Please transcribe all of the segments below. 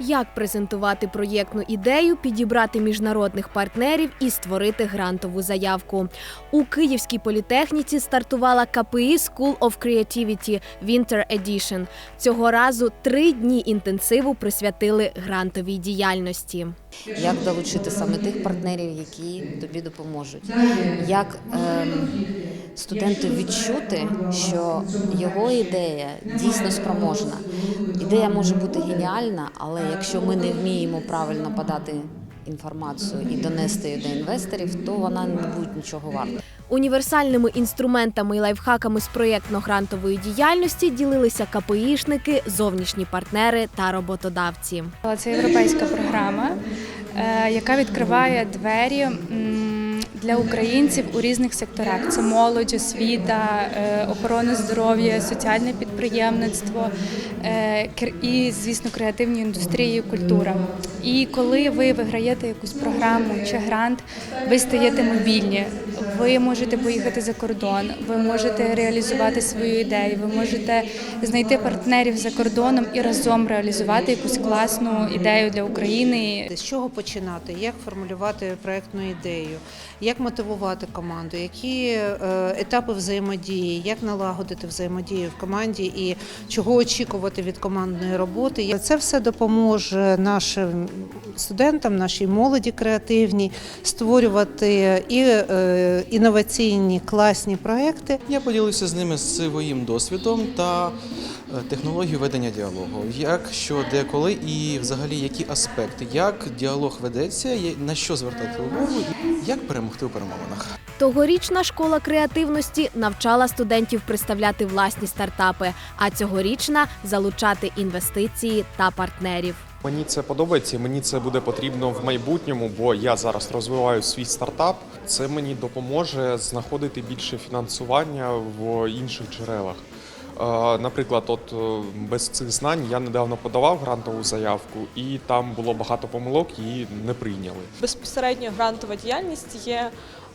Як презентувати проєктну ідею, підібрати міжнародних партнерів і створити грантову заявку. У Київській політехніці стартувала КПІ School of Creativity Winter Edition. Цього разу три дні інтенсиву присвятили грантовій діяльності. як долучити саме тих партнерів, які тобі допоможуть, як ем, студенту відчути, що його ідея дійсно спроможна. Ідея може бути геніальна, але якщо ми не вміємо правильно подати інформацію і донести її до інвесторів, то вона не буде нічого варта. Універсальними інструментами і лайфхаками з проєктно-грантової діяльності ділилися КПІшники, зовнішні партнери та роботодавці. Це європейська програма, е, яка відкриває двері м, для українців у різних секторах: це молодь, освіта, е, охорона здоров'я, соціальне підприємництво е, і, звісно, креативні індустрії, культура. І коли ви виграєте якусь програму чи грант, ви стаєте мобільні. Ви можете поїхати за кордон, ви можете реалізувати свою ідею, ви можете знайти партнерів за кордоном і разом реалізувати якусь класну ідею для України. З чого починати, як формулювати проектну ідею, як мотивувати команду, які е, етапи взаємодії, як налагодити взаємодію в команді і чого очікувати від командної роботи. Це все допоможе нашим студентам, нашій молоді креативній створювати і е, інноваційні класні проекти. Я поділився з ними своїм досвідом та е, технологією ведення діалогу. Як, що, де, коли і взагалі які аспекти, як діалог ведеться, на що звертати увагу, і як перемогти у перемовинах. Тогорічна школа креативності навчала студентів представляти власні стартапи, а цьогорічна залучати інвестиції та партнерів. Мені це подобається, мені це буде потрібно в майбутньому, бо я зараз розвиваю свій стартап. Це мені допоможе знаходити більше фінансування в інших джерелах. Наприклад, от е, без цих знань я недавно подавав грантову заявку, і там було багато помилок, її не прийняли. Безпосередньо грантова діяльність є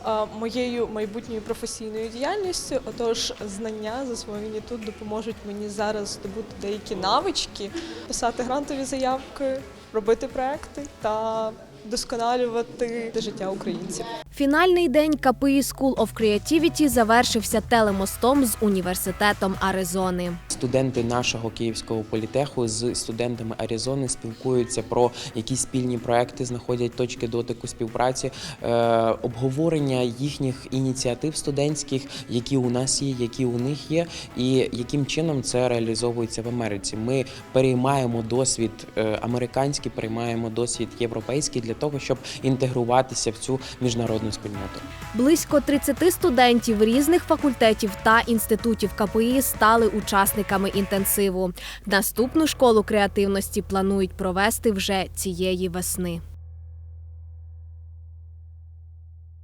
е, моєю майбутньою професійною діяльністю. Отож, знання засвоєні тут допоможуть мені зараз здобути деякі навички, писати грантові заявки, робити проекти та досконалювати життя українців. Фінальний день КПІ School of Creativity завершився телемостом з університетом Аризони. Студенти нашого київського політеху з студентами Аризони спілкуються про якісь спільні проекти, знаходять точки дотику співпраці, е, обговорення їхніх ініціатив студентських, які у нас є, які у них є, і яким чином це реалізовується в Америці. Ми переймаємо досвід е, американський, переймаємо досвід європейський для того, щоб інтегруватися в цю міжнародну спільноту. Близько 30 студентів різних факультетів та інститутів КПІ стали учасниками інтенсиву. Наступну школу креативності планують провести вже цієї весни.